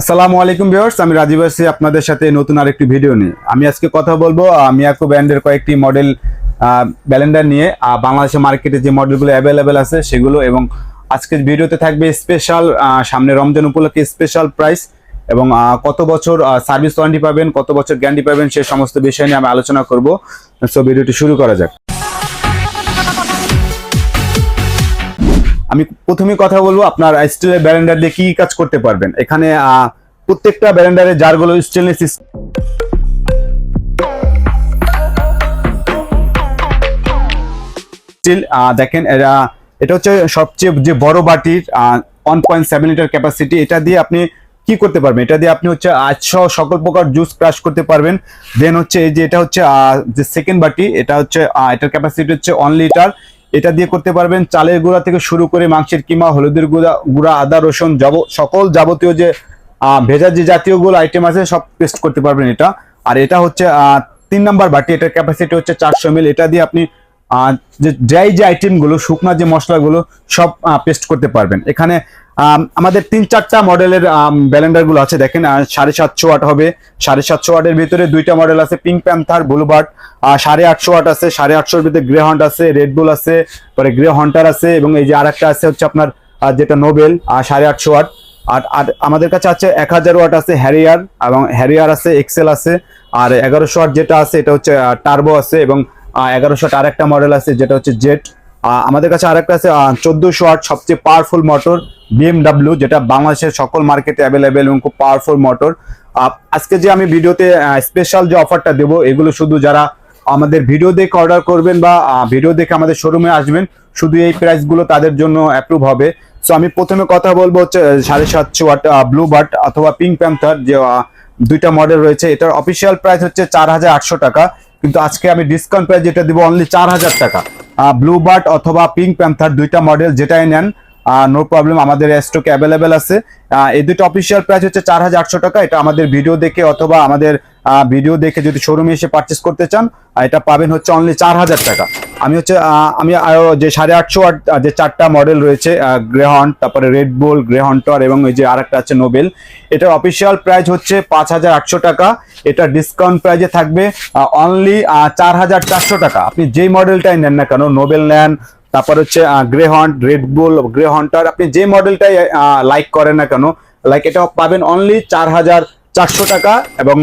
আসসালামু আলাইকুম ভিউয়ার্স আমি রাজীব আছি আপনাদের সাথে নতুন আরেকটি ভিডিও নিয়ে। আমি আজকে কথা বলব মিয়াকো ব্র্যান্ডের কয়েকটি মডেল ব্যালেন্ডার নিয়ে। আহ, বাংলাদেশের মার্কেটে যে মডেলগুলো অ্যাভেলেবেল আছে সেগুলো এবং আজকের ভিডিওতে থাকবে স্পেশাল সামনে রমজান উপলক্ষে স্পেশাল প্রাইস এবং কত বছর সার্ভিস ওয়ারেন্টি পাবেন কত বছর গ্যারান্টি পাবেন সে সমস্ত বিষয় নিয়ে আমি আলোচনা করব। সো ভিডিওটি শুরু করা যাক। আমি প্রথমে কথা বলব, আপনার স্টিলের ব্যারেন্ডার দিয়ে কি কাজ করতে পারবেন? এখানে প্রত্যেকটা ব্যালেন্ডারের জারগুলো স্টেনলেস স্টিল দেখেন, এরা, এটা হচ্ছে সবচেয়ে যে বড় বাটির one point seven litre capacity এটা দিয়ে আপনি কি করতে পারবেন? এটা দিয়ে আপনি হচ্ছে আটশো সকল প্রকার জুস ক্রাশ করতে পারবেন। দেন হচ্ছে এই যে, এটা হচ্ছে যে সেকেন্ড বাটি, এটা হচ্ছে এটার ক্যাপাসিটি হচ্ছে ওয়ান লিটার এটা দিয়ে করতে পারবেন চালের গুঁড়া থেকে শুরু করে মাংসের কিমা, হলুদের গুঁড়া গুঁড়া, আদা, রসুন যাব, সকল যাবতীয় যে ভেজা যে জাতীয়গুলো আইটেম আছে, সব পেস্ট করতে পারবেন এটা। আর এটা হচ্ছে তিন নাম্বার বাটি, এটার ক্যাপাসিটি হচ্ছে চারশো মিল এটা দিয়ে আপনি যে ড্রাই যে আইটেমগুলো শুকনা যে মশলাগুলো, সব পেস্ট করতে পারবেন। এখানে আমাদের তিন চারটা মডেলের ব্যালেন্ডারগুলো আছে। দেখেন সাড়ে সাতশো ওয়াট হবে। সাড়ে সাতশো ওয়াটের ভিতরে দুইটা মডেল আছে পিঙ্ক প্যান্থার ব্লুবার্ড সাড়ে আটশো ওয়াট আছে, সাড়ে আটশোর ভিতরে গ্রে হন্ট আছে রেড বুল আছে, পরে গ্রে হন্টার আছে, এবং এই যে আরেকটা আছে হচ্ছে আপনার যেটা নোবেল আর সাড়ে আটশো ওয়াট। আর আর আমাদের কাছে আছে এক হাজার ওয়াট আছে হ্যারিয়ার এবং হ্যারিয়ার আছে এক্সেল আছে, আর এগারোশো ওয়াট যেটা আছে, এটা হচ্ছে টার্বো আছে, এবং এগারোশো আর একটা মডেল আছে, যেটা হচ্ছে জেট আমাদের কাছে আরেকটা আছে চোদ্দশো ওয়াট সবচেয়ে পাওয়ারফুল মোটর বিএমডাব্লিউ যেটা বাংলাদেশের সকল মার্কেটে অ্যাভেলেবেল এবং খুব পাওয়ারফুল মোটর আজকে যে আমি ভিডিওতে স্পেশাল যে অফারটা দেবো, এগুলো শুধু যারা আমাদের ভিডিও দেখে অর্ডার করবেন বা ভিডিও দেখে আমাদের শোরুমে আসবেন, শুধু এই প্রাইসগুলো তাদের জন্য অ্যাপ্রুভ হবে। সো আমি প্রথমে কথা বলব হচ্ছে সাড়ে সাতশো ওয়াট ব্লু বার্ড অথবা পিঙ্ক প্যান্থার যে দুইটা মডেল রয়েছে। এটার অফিসিয়াল প্রাইস হচ্ছে চার হাজার আটশো টাকা। কিন্তু আজকে আমি ডিসকাউন্ট প্রাইস যেটা দিব অনলি চার হাজার টাকা। ব্লু বার্ড অথবা পিঙ্ক প্যান্থার দুইটা মডেল যেটাই নেন নো প্রবলেম আমাদের স্টকে অ্যাভেলেবেল আছে। এই দুটো অফিসিয়াল প্রাইস হচ্ছে চার হাজার আটশো টাকা, এটা আমাদের ভিডিও দেখে অথবা আমাদের ভিডিও দেখে যদি শোরুমে এসে পারচেস করতে চান এটা পাবেন হচ্ছে অনলি চার হাজার টাকা। আমি হচ্ছে আমি আরও যে সাড়ে আটশো আট যে চারটা মডেল রয়েছে গ্রেহন তারপরে রেড বুল গ্রেহন্টর এবং ওই যে আরেকটা আছে নোবেল এটার অফিসিয়াল প্রাইস হচ্ছে পাঁচ হাজার আটশো টাকা। এটা ডিসকাউন্ট প্রাইজে থাকবে অনলি চার হাজার চারশো টাকা। আপনি যেই মডেলটাই নেন না কেন নোবেল নেন, তারপর হচ্ছে grey hunt red bull grey আপনি যে মডেলটাই লাইক করেন না কেন লাইক এটা পাবেন অনলি চার হাজার চারশো টাকা এবং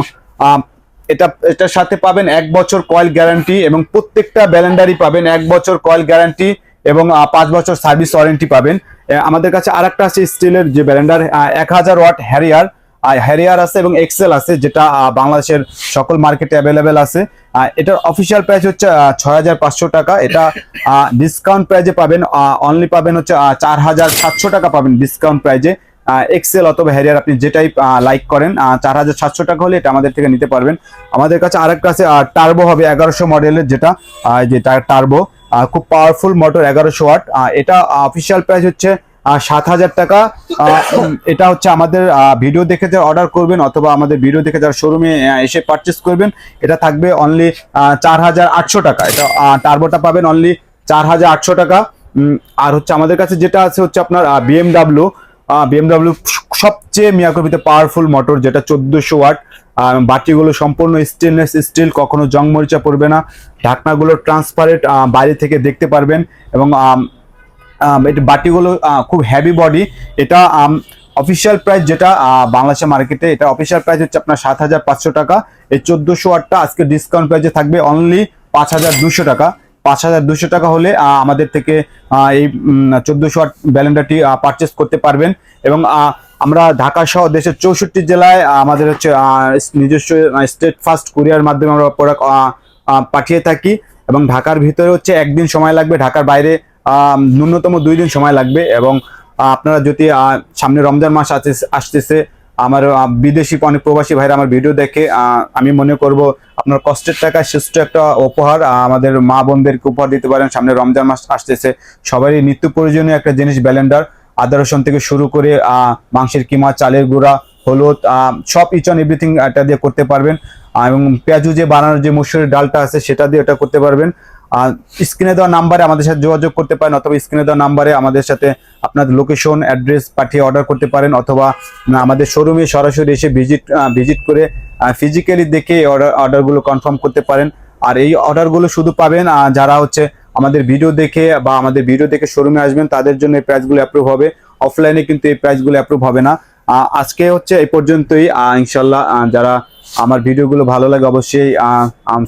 এটা, এটার সাথে পাবেন এক বছর কয়েল গ্যারান্টি এবং প্রত্যেকটা ব্যালেন্ডারই পাবেন এক বছর কয়েল গ্যারান্টি এবং পাঁচ বছর সার্ভিস ওয়ারেন্টি পাবেন। আমাদের কাছে আর একটা আছে স্টিলের যে ব্যালেন্ডার এক হাজার ওয়াট হ্যারিয়ার হ্যারিয়ার আছে এবং এক্সেল আছে যেটা বাংলাদেশের সকল মার্কেটে অ্যাভেলেবেল আছে। এটার অফিসিয়াল প্রাইস হচ্ছে ছয় হাজার পাঁচশো টাকা। এটা ডিসকাউন্ট প্রাইজে পাবেন অনলি পাবেন হচ্ছে চার হাজার সাতশো টাকা পাবেন ডিসকাউন্ট প্রাইজে এক্সেল অথবা হ্যারিয়ার আপনি যেটাই লাইক করেন চার হাজার সাতশো টাকা হলে এটা আমাদের থেকে নিতে পারবেন। আমাদের কাছে আরেকটা আছে টার্বো হবে এগারোশো মডেলের যেটা যেটা টার্বো খুব পাওয়ারফুল মোটর এগারোশো ওয়াট এটা অফিসিয়াল প্রাইস হচ্ছে সাত হাজার টাকা। এটা হচ্ছে আমাদের ভিডিও দেখে যারা অর্ডার করবেন অথবা আমাদের ভিডিও দেখে যারা শোরুমে এসে পারচেস করবেন, এটা থাকবে অনলি চার হাজার আটশো টাকা। এটা টার্বোটা পাবেন অনলি চার হাজার আটশো টাকা। আর হচ্ছে আমাদের কাছে যেটা আছে হচ্ছে আপনার বিএমডাব্লিউ বিএমডাব্লিউ সবচেয়ে মিয়াকবিতে পাওয়ারফুল মোটর যেটা চোদ্দশো ওয়াট। বাটিগুলো সম্পূর্ণ স্টেনলেস স্টিল কখনো জং মরিচা পড়বে না। ঢাকনাগুলো ট্রান্সপারেন্ট বাইরে থেকে দেখতে পারবেন। এবং এটা বাটিগুলো খুব হ্যাভি বডি এটা অফিসিয়াল প্রাইস যেটা বাংলাদেশের মার্কেটে এটা অফিসিয়াল প্রাইস হচ্ছে আপনার সাত হাজার পাঁচশো টাকা। এই চোদ্দোশো ওয়াটটা আজকে ডিসকাউন্ট প্রাইসে থাকবে অনলি পাঁচ হাজার দুশো টাকা। পাঁচ হাজার দুশো টাকা হলে আমাদের থেকে এই চোদ্দোশো ওয়াট ব্যালেন্ডারটি পারচেস করতে পারবেন। এবং আমরা ঢাকা সহ দেশের চৌষট্টি জেলায় আমাদের হচ্ছে নিজস্ব স্টেট ফার্স্ট কুরিয়ার মাধ্যমে আমরা প্রোডাক্ট পাঠিয়ে থাকি। এবং ঢাকার ভিতরে হচ্ছে একদিন সময় লাগবে, ঢাকার বাইরে ন্যূনতম দুই দিন সময় লাগবে। এবং আপনারা যদি সামনে রমজান মাস আসতে- আসতেছে আমার বিদেশি অনেক প্রবাসী ভাইরা আমার ভিডিও দেখে আমি মনে করব আপনার কষ্টের টাকায় শ্রেষ্ঠ একটা উপহার আমাদের মা বোনদেরকে উপহার দিতে পারেন। সামনে রমজান মাস আসতেছে। সবারই নিত্য প্রয়োজনীয় একটা জিনিস, ব্যালেন্ডার। আদা, রসুন থেকে শুরু করে মাংসের কিমা, চালের গুঁড়া, হলুদ সব ইচ অন এভরিথিং এটা দিয়ে করতে পারবেন। এবং পেঁয়াজু যে বানানোর যে মুসুরের ডালটা আছে, সেটা দিয়ে এটা করতে পারবেন। স্ক্রিনে দেওয়া নাম্বারে আমাদের সাথে যোগাযোগ করতে পারেন অথবা স্ক্রিনে দেওয়া নাম্বারে আমাদের সাথে আপনার লোকেশন অ্যাড্রেস পাঠিয়ে অর্ডার করতে পারেন অথবা আমাদের শোরুমে সরাসরি এসে ভিজিট ভিজিট করে ফিজিক্যালি দেখে অর্ডার অর্ডারগুলো কনফার্ম করতে পারেন। আর এই অর্ডারগুলো শুধু পাবেন যারা হচ্ছে আমাদের ভিডিও দেখে বা আমাদের ভিডিও দেখে শোরুমে আসবেন, তাদের জন্য এই প্রাইসগুলো অ্যাপ্রুভ হবে। অফলাইনে কিন্তু এই প্রাইসগুলো অ্যাপ্রুভ হবে না। আজকে হচ্ছে এই পর্যন্তই। ইনশাল্লাহ যারা আমার ভিডিওগুলো ভালো লাগে অবশ্যই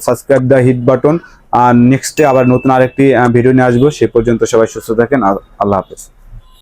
সাবস্ক্রাইব দ্য হিট বাটন আর নেক্সটে আবার নতুন আরেকটি ভিডিও নিয়ে আসব। সে পর্যন্ত সবাই সুস্থ থাকেন। আল্লাহ হাফেজ।